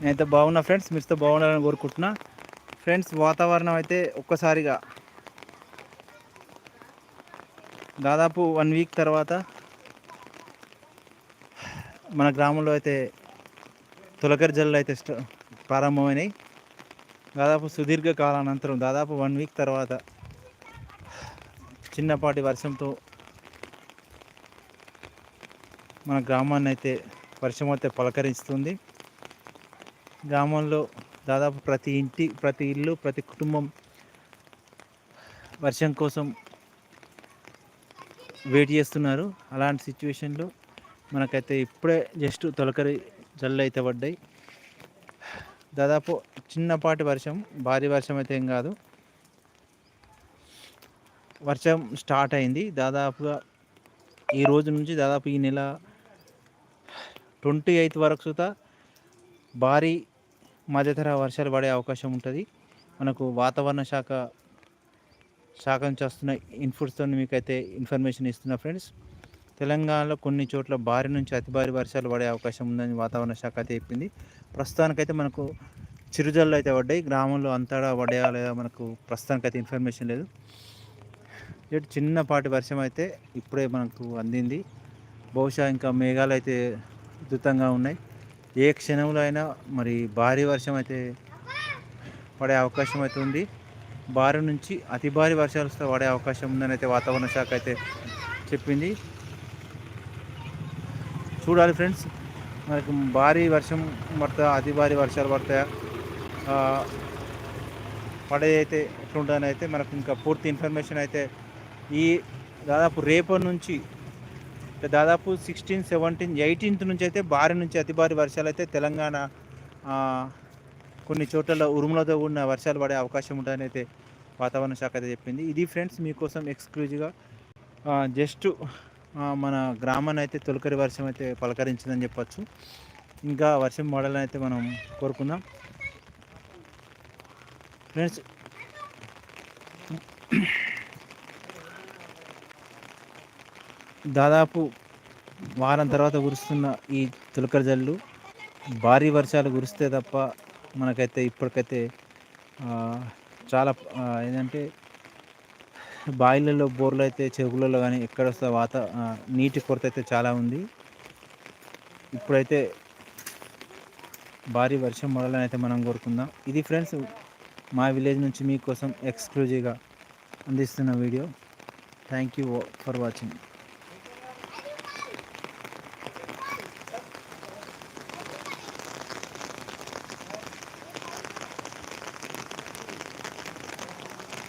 నేనైతే బాగున్నా ఫ్రెండ్స్ మీరుతో బాగుండాలని కోరుకుంటున్నా. ఫ్రెండ్స్ వాతావరణం అయితే ఒక్కసారిగా దాదాపు వన్ వీక్ తర్వాత మన గ్రామంలో అయితే తొలకరి జల్లు అయితే ప్రారంభమైనాయి. దాదాపు సుదీర్ఘ కాలానంతరం దాదాపు వన్ వీక్ తర్వాత చిన్నపాటి వర్షంతో మన గ్రామాన్ని అయితే వర్షం అయితే పలకరిస్తుంది. గ్రామంలో దాదాపు ప్రతి ఇంటి ప్రతి ఇల్లు ప్రతి కుటుంబం వర్షం కోసం వెయిట్ చేస్తున్నారు. అలాంటి సిచ్యువేషన్లో మనకైతే ఇప్పుడే జస్ట్ తొలకరి జల్లు అయితే పడ్డాయి. దాదాపు చిన్నపాటి వర్షం భారీ వర్షం అయితే ఏం కాదు. వర్షం స్టార్ట్ అయింది. దాదాపుగా ఈ రోజు నుంచి దాదాపు ఈ నెల ట్వంటీ ఎయిత్ వరకు సుతా భారీ మధ్యతర వర్షాలు పడే అవకాశం ఉంటుంది. మనకు వాతావరణ శాఖ శాఖ నుంచి వస్తున్న ఇన్పుట్స్తో మీకైతే ఇన్ఫర్మేషన్ ఇస్తున్నా ఫ్రెండ్స్ తెలంగాణలో కొన్ని చోట్ల భారీ నుంచి అతి భారీ వర్షాలు పడే అవకాశం ఉందని వాతావరణ శాఖ అయితే చెప్పింది. ప్రస్తుతానికైతే మనకు చిరుజల్లు అయితే పడ్డాయి. గ్రామంలో అంతటా పడ్డాయా లేదా మనకు ప్రస్తుతానికైతే ఇన్ఫర్మేషన్ లేదు. ఇటు చిన్నపాటి వర్షం అయితే ఇప్పుడే మనకు అందింది. బహుశా ఇంకా మేఘాలు అయితే అద్భుతంగా ఉన్నాయి. ఏ క్షణంలో అయినా మరి భారీ వర్షం అయితే పడే అవకాశం అయితే ఉంది. భారీ నుంచి అతి భారీ వర్షాలు వస్తే పడే అవకాశం ఉందని అయితే వాతావరణ శాఖ అయితే చెప్పింది. చూడాలి ఫ్రెండ్స్. మనకు భారీ వర్షం పడతా అతి భారీ వర్షాలు పడతాయా పడేదైతే పడే అయితే ఎట్లుంటుందని అయితే మనకు ఇంకా పూర్తి ఇన్ఫర్మేషన్ అయితే ఈ దాదాపు రేపటి నుంచి దాదాపు సిక్స్టీన్ సెవెంటీన్ ఎయిటీన్త్ నుంచి అయితే భారీ నుంచి అతి భారీ వర్షాలు అయితే తెలంగాణ కొన్ని చోట్ల ఉరుములతో కూడిన వర్షాలు పడే అవకాశం ఉంటుందని అయితే వాతావరణ శాఖ అయితే చెప్పింది. ఇది ఫ్రెండ్స్ మీకోసం ఎక్స్క్లూజివ్గా జస్ట్ మన గ్రామాన్ని అయితే తొలకరి వర్షం అయితే పలకరించిందని చెప్పచ్చు. ఇంకా వర్షం మోడల్ని అయితే మనం కోరుకుందాం. ఫ్రెండ్స్ దాదాపు వారం తర్వాత కురుస్తున్న ఈ తులకర జల్లు భారీ వర్షాలు కురిస్తే తప్ప మనకైతే ఇప్పటికైతే చాలా ఏంటంటే బాయిలలో బోర్లు అయితే చెరువులలో కానీ ఎక్కడ వస్తే వాత నీటి కొరత అయితే చాలా ఉంది. ఇప్పుడైతే భారీ వర్షం మొదలని అయితే మనం కోరుకుందాం. ఇది ఫ్రెండ్స్ మా విలేజ్ నుంచి మీకోసం ఎక్స్క్లూజివ్గా అందిస్తున్న video. Thank you for watching.